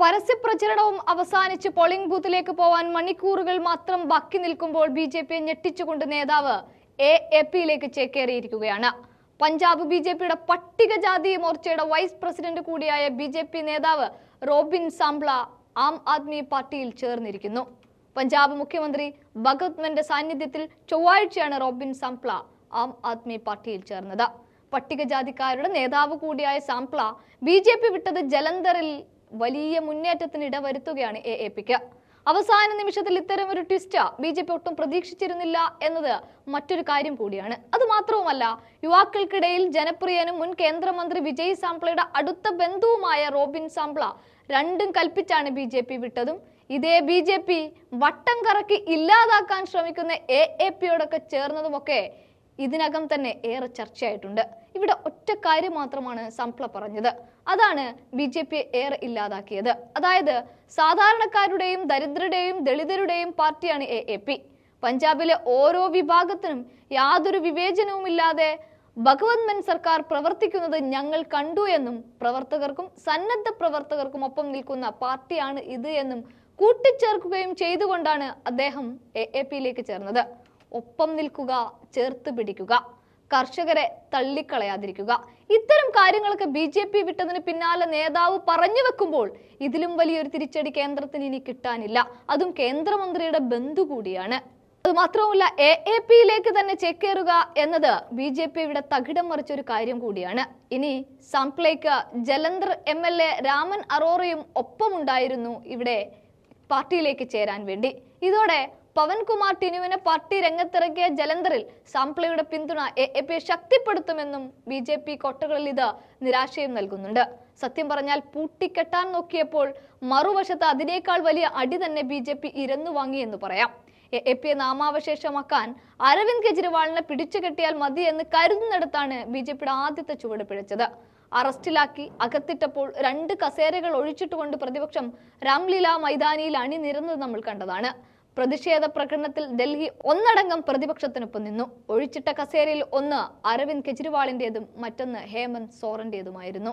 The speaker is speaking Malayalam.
പരസ്യപ്രചരണവും അവസാനിച്ച് പോളിംഗ് ബൂത്തിലേക്ക് പോവാൻ മണിക്കൂറുകൾ മാത്രം ബാക്കി നിൽക്കുമ്പോൾ ബി ജെ പിയെ ഞെട്ടിച്ചുകൊണ്ട് നേതാവ് എ എ പിയിലേക്ക് ചേക്കേറിയിരിക്കുകയാണ്. പഞ്ചാബ് ബി ജെ പിയുടെ പട്ടികജാതി മോർച്ചയുടെ വൈസ് പ്രസിഡന്റ് കൂടിയായ ബി ജെ പി നേതാവ് റോബിൻ സാംബ്ല ആം ആദ്മി പാർട്ടിയിൽ ചേർന്നിരിക്കുന്നു. പഞ്ചാബ് മുഖ്യമന്ത്രി ഭഗത് മന്റെ സാന്നിധ്യത്തിൽ ചൊവ്വാഴ്ചയാണ് റോബിൻ സാംപ്ല ആം ആദ്മി പാർട്ടിയിൽ ചേർന്നത്. പട്ടികജാതിക്കാരുടെ നേതാവ് കൂടിയായ സാംപ്ല ബി ജെ പി വിട്ടത് ജലന്ധറിൽ വലിയ മുന്നേറ്റത്തിന് ഇടവരുത്തുകയാണ് എ എ അവസാന നിമിഷത്തിൽ ഇത്തരം ഒരു ട്വിസ്റ്റ് ബി ജെ പി ഒട്ടും പ്രതീക്ഷിച്ചിരുന്നില്ല എന്നത് മറ്റൊരു കാര്യം കൂടിയാണ്. അത് മാത്രവുമല്ല യുവാക്കൾക്കിടയിൽ ജനപ്രിയനും മുൻ കേന്ദ്രമന്ത്രി വിജയ് സാംപ്ലയുടെ അടുത്ത ബന്ധുവുമായ റോബിൻ സാംപ്ല രണ്ടും കൽപ്പിച്ചാണ് ബി വിട്ടതും. ഇതേ ബി ജെ പി വട്ടം കറക്കി ഇല്ലാതാക്കാൻ ശ്രമിക്കുന്ന എ എ പിയോടൊക്കെ ചേർന്നതുമൊക്കെ ഇതിനകം തന്നെ ഏറെ ചർച്ചയായിട്ടുണ്ട്. ഇവിടെ ഒറ്റ കാര്യം മാത്രമാണ് സംപ്ല പറഞ്ഞത്. അതാണ് ബി ജെ പി ഏറെ ഇല്ലാതാക്കിയത്. അതായത് സാധാരണക്കാരുടെയും ദരിദ്രരുടെയും ദളിതരുടെയും പാർട്ടിയാണ് എ എ പി. പഞ്ചാബിലെ ഓരോ വിഭാഗത്തിനും യാതൊരു വിവേചനവുമില്ലാതെ ഭഗവത് മൻ സർക്കാർ പ്രവർത്തിക്കുന്നത് ഞങ്ങൾ കണ്ടു എന്നും പ്രവർത്തകർക്കും സന്നദ്ധ പ്രവർത്തകർക്കും ഒപ്പം നിൽക്കുന്ന പാർട്ടിയാണ് ഇത് എന്നും കൂട്ടിച്ചേർക്കുകയും ചെയ്തുകൊണ്ടാണ് അദ്ദേഹം എ എ പിയിലേക്ക് ചേർന്നത്. ഒപ്പം നിൽക്കുക ചേർത്ത് പിടിക്കുക കർഷകരെ തള്ളിക്കളയാതിരിക്കുക. ഇത്തരം കാര്യങ്ങളൊക്കെ ബി ജെ പി വിട്ടതിന് പിന്നാലെ നേതാവ് പറഞ്ഞു വെക്കുമ്പോൾ ഇതിലും വലിയൊരു തിരിച്ചടി കേന്ദ്രത്തിന് ഇനി കിട്ടാനില്ല. അതും കേന്ദ്രമന്ത്രിയുടെ ബന്ധു കൂടിയാണ്. അത് മാത്രവുമല്ല എ എ പിയിലേക്ക് തന്നെ ചേക്കേറുക എന്നത് ബി ജെ പി ഇവിടെ തകിടം മറിച്ചൊരു കാര്യം കൂടിയാണ്. ഇനി സാംപ്ലേക്ക് Jalandhar M L A Raman അറോറയും ഒപ്പമുണ്ടായിരുന്നു ഇവിടെ പാർട്ടിയിലേക്ക് ചേരാൻ വേണ്ടി. ഇതോടെ പവൻകുമാർ ടിനുവിനെ പാർട്ടി രംഗത്തിറക്കിയ ജലന്ധറിൽ സാംപ്ലയുടെ പിന്തുണ എ എ പിയെ ശക്തിപ്പെടുത്തുമെന്നും ബി ജെ പി കോട്ടകളിൽ ഇത് നിരാശയും നൽകുന്നുണ്ട്. സത്യം പറഞ്ഞാൽ പൂട്ടിക്കെട്ടാൻ നോക്കിയപ്പോൾ മറുവശത്ത് അതിനേക്കാൾ വലിയ അടി തന്നെ ബി ജെ പി ഇരന്നു വാങ്ങിയെന്ന് പറയാം. എ എ പിയെ നാമാവശേഷമാക്കാൻ അരവിന്ദ് കെജ്രിവാളിനെ പിടിച്ചു കെട്ടിയാൽ മതി എന്ന് കരുതുന്നിടത്താണ് ബി ജെ പിയുടെ ആദ്യത്തെ ചുവട് പിഴച്ചത്. അറസ്റ്റിലാക്കി അകത്തിട്ടപ്പോൾ രണ്ട് കസേരകൾ ഒഴിച്ചിട്ടുകൊണ്ട് പ്രതിപക്ഷം രാംലീല മൈതാനിയിൽ അണിനിരന്നത് നമ്മൾ കണ്ടതാണ്. പ്രതിഷേധ പ്രകടനത്തിൽ ഡൽഹി ഒന്നടങ്കം പ്രതിപക്ഷത്തിനൊപ്പം നിന്നു. ഒഴിച്ചിട്ട കസേരയിൽ ഒന്ന് അരവിന്ദ് കെജ്രിവാളിന്റേതും മറ്റൊന്ന് ഹേമന്ത് സോറന്റേതുമായിരുന്നു.